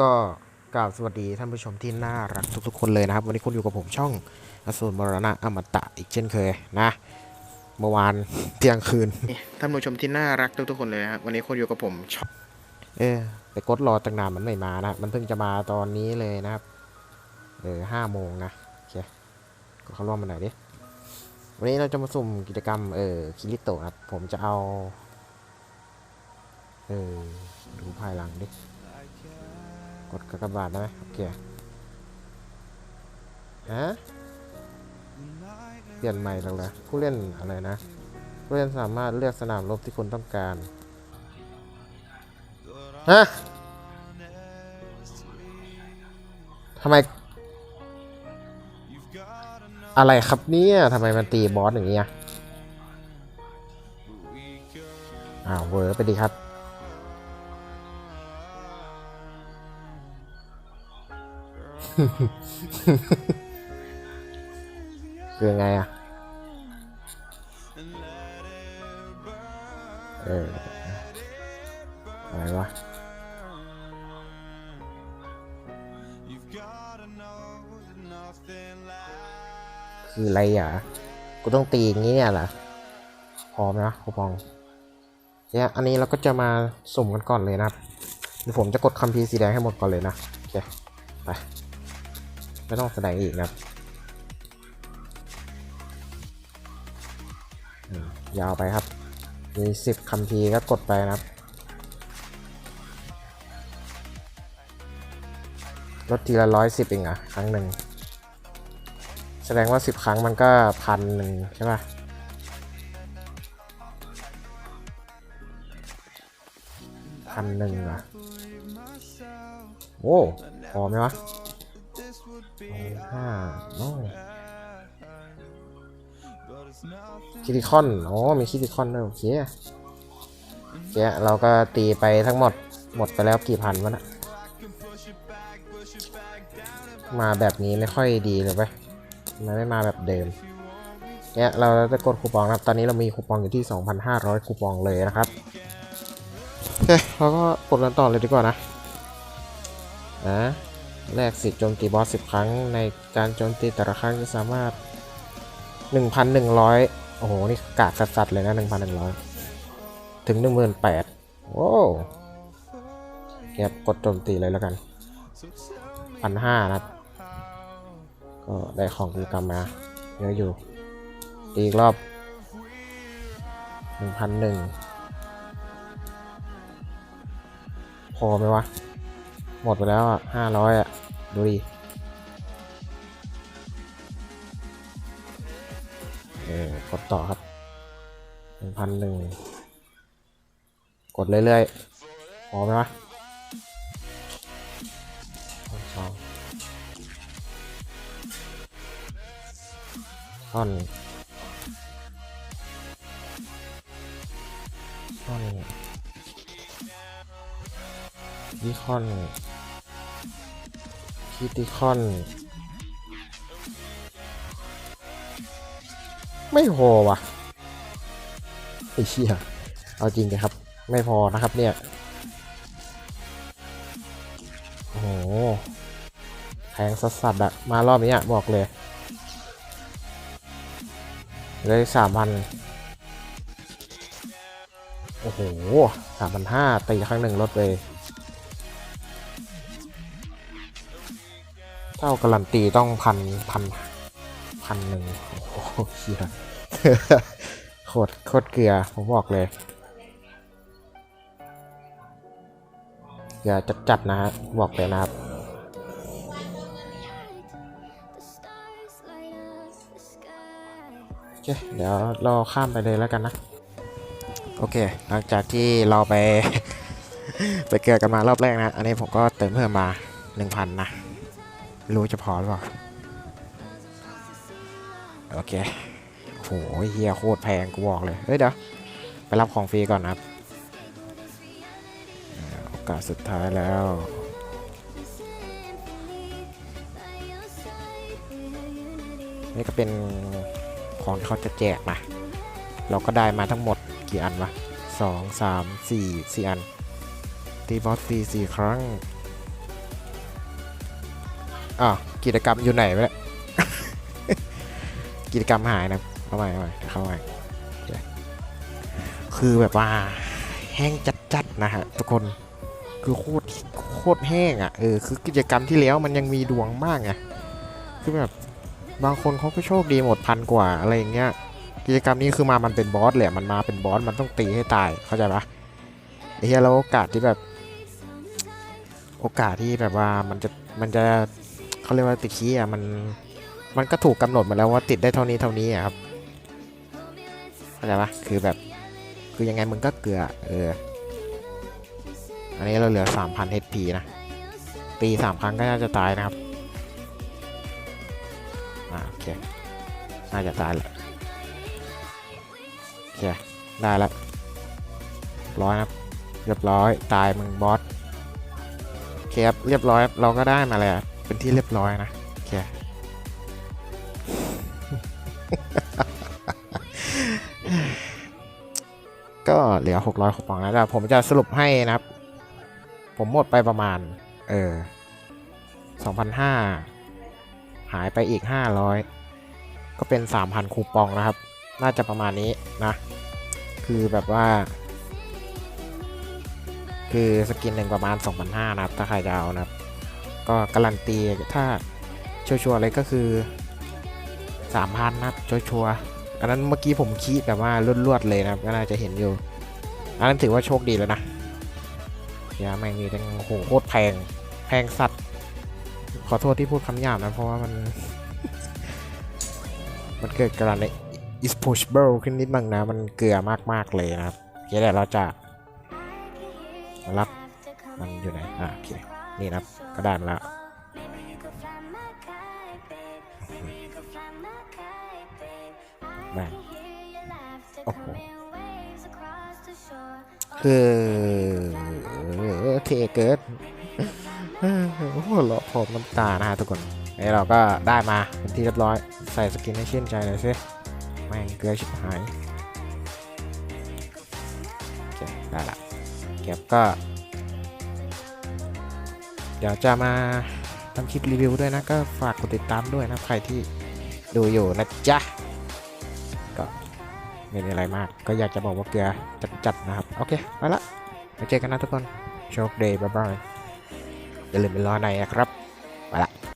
ก็กล่าวสวัสดีท่านผู้ชมที่น่ารักทุกๆคนเลยนะครับ วันนี้คุณอยู่กับผมช่องอสูรมรณะอมตะอีกเช่นเคยนะ เมื่อวานเที่ยงคืนท่านผู้ชมที่น่ารักทุกๆคนเลยนะครับวันนี้คุณอยู่กับผมช่องเออไปกดรอตั้งนานมันไม่มานะมันเพิ่งจะมาตอนนี้เลยนะครับเออห้าโมงนะโอเคก็เข้าร่วมมาหน่อยดิวันนี้เราจะมาสุ่มกิจกรรมเออคิริโตะครับผมจะเอาเออดูภายหลังดิก ดกากบาทได้ไหมโอเคฮะเปลี่ยนใหม่แล้วเหรอผู้เล่นอะไรนะ ผู้เล่นสามารถเลือกสนามรบที่คุณต้องการ ฮะทำไม อะไรครับเนี่ยทำไมมันตีบอสอย่างเงี้ยอ้าวเวอร์ไปดีครับ คือไงอะ เออ อะไรวะคืออะไรอะ กูต้องตีอย่างนี้เนี่ยเหรอ พร้อมนะคูปอง เนี่ยอันนี้เราก็จะมาสุ่มกันก่อนเลยนะครับเดี๋ยวผมจะกดคัมภีร์สีแดงให้หมดก่อนเลยนะ โอเค ไป ไม่ต้องแสดงอีกนะครับยาวไปครับ มีสิบคัมภีร์ก็กดไปนะครับ ลดทีละร้อยสิบเองอะครั้งหนึ่ง แสดงว่าสิบครั้งมันก็พันหนึ่งใช่ป่ะพันหนึ่งอะโอ้พอไหมวะ ห้าโอ้คิติคอนอ๋อมีคิติคอนด้วยโอเคโอเคเราก็ตีไปทั้งหมด หมดไปแล้วกี่พันวะนะมาแบบนี้ไม่ค่อยดีเลยไปมันไม่มาแบบเดิมเนี่ยเราจะกดคูปองนะครับ ตอนนี้เรามีคูปองอยู่ที่ 2,500 คูปองเลยนะครับโอเคเราก็กดกันต่อเลยดีกว่านะนะ แลกสิทธิ์โจมตีบอส 10 ครั้ง ในการโจมตีแต่ละครั้งจะสามารถ 1,100 โอ้โห นี่กากสัสๆเลยนะ 1,100 ถึง 18,000โอ้เก็บกดโจมตีเลยแล้วกัน 1,500นะครับ ก็ได้ของกิจกรรมมาเยอะอยู่ตีอีกรอบ 1,100 พอไหมวะ หมดไปแล้วอะห้าร้อยอะ ดูดิ เออกดต่อครับหนึ่งพันหนึ่งกดเรื่อยๆพอไหมวะสองท่อนท่อนดิคอน คิติคอน ไม่พอว่ะไอ้เชี่ยเอาจริงเลยครับ ไม่พอนะครับเนี่ย โอ้โหแพงสัสๆอะมารอบนี้อะบอกเลย เลยสามพันโอ้โหสามพันห้าตีครั้งหนึ่งลดไปเท่าการันตีต้องพันพันพันหนึ่งโอ้โหเฮียโคตรโคตรเกลือผมบอกเลยอย่าจัดจัดๆนะฮะบอกเลยนะครับโอเคเดี๋ยวเราข้ามไปเลยแล้วกันนะ โอเค หลังจากที่เราไป ไปเกลือกันมารอบแรกนะ อันนี้ผมก็เติมเพิ่มมา 1,000 นะ รู้จะพอหรือเปล่า โอเคโหเฮียโคตรแพงกูบอกเลย เฮ้ยเดี๋ยว ไปรับของฟรีก่อนนะครับโอกาสสุดท้ายแล้วนี่ก็เป็นของที่เขาจะแจกนะเราก็ได้มาทั้งหมดกี่อันวะสองสามสี่สี่อัน ตีบอสฟรีสี่ครั้ง อ้าวกิจกรรมอยู่ไหนวะเนี่ยกิจกรรมหายนะเข้ามาเข้ามาเข้ามาโอเคคือแบบว่าแห้งจัดๆนะฮะทุกคนคือโคตรโคตรแห้งอะเออคือกิจกรรมที่แล้วมันยังมีดวงมากไงคือแบบบางคนเขาก็โชคดีหมดพันกว่าอะไรอย่างเงี้ยกิจกรรมนี้คือมามันเป็นบอสแหละมันมาเป็นบอสมันต้องตีให้ตายเข้าใจปะไอ้เหี้ยแล้วโอกาสที่แบบ โอกาสที่แบบว่ามันจะมันจะ เขาเรียกว่าติดขี้อะมันมันก็ถูกกำหนดมาแล้วว่าติดได้เท่านี้เท่านี้อะครับเข้าใจปะคือแบบคือยังไงมึงก็เกลือเอออันนี้เราเหลือ 3,000 HP นะ ตีสามครั้งก็น่าจะตายนะครับอ่าโอเค น่าจะตายแหละโอเค ได้แล้วร้อยนะครับเรียบร้อย ตายมึงบอสโอเคครับเรียบร้อยเราก็ได้มาแล้ว เป็นที่เรียบร้อยนะโอเคก็เหลือ 600คูปองแล้วแต่ผมจะสรุปให้นะครับ ผมหมดไปประมาณ เออ2,500 หายไปอีก 500 ก็เป็น 3,000 คูปองนะครับ น่าจะประมาณนี้นะ คือแบบว่า คือสกินหนึ่งประมาณ 2,500 นะครับ ถ้าใครจะเอานะครับ ก็การันตีถ้าชัวร์ๆเลยก็คือ3,000นะครับชัวร์ๆอันนั้นเมื่อกี้ผมคีดแบบว่าลวดๆเลยนะก็น่าจะเห็นอยู่ อันนั้นถือว่าโชคดีแล้วนะยาแม่งมีแตั้งโอ้โหโคตรแพงแพงสัตว์ ขอโทษที่พูดคำหยาบนะ เพราะว่ามัน มันเกิดการใน is possible ขึ้นนิดนึงนะ มันเกลือมาก ๆ เลยนะครับโอเคเดี๋ยวเราจะรับมันอยู่ไหน อะโอเคนี่นะครับ ก็ได้มาแล้วแม่งโอ้โหคือเทเกิดโอ้โหเราะพร้อมน้ำตานะฮะทุกคนนี่เราก็ได้มาเป็นที่เรียบร้อยใส่สกินให้ชื่นใจหน่อยสิแม่งเกลือชิบหายโอเคได้ละเก็บก็ เดี๋ยวจะมาทำคลิปรีวิวด้วยนะ ก็ฝากกดติดตามด้วยนะ ใครที่ดูอยู่นะจ๊ะ ก็ไม่มีอะไรมาก ก็อยากจะบอกว่าเกลือจัดๆนะครับ โอเค ไปละไปเจอกันนะทุกคน โชคดีบ๊ายบายอย่าลืมไปรอในนะครับ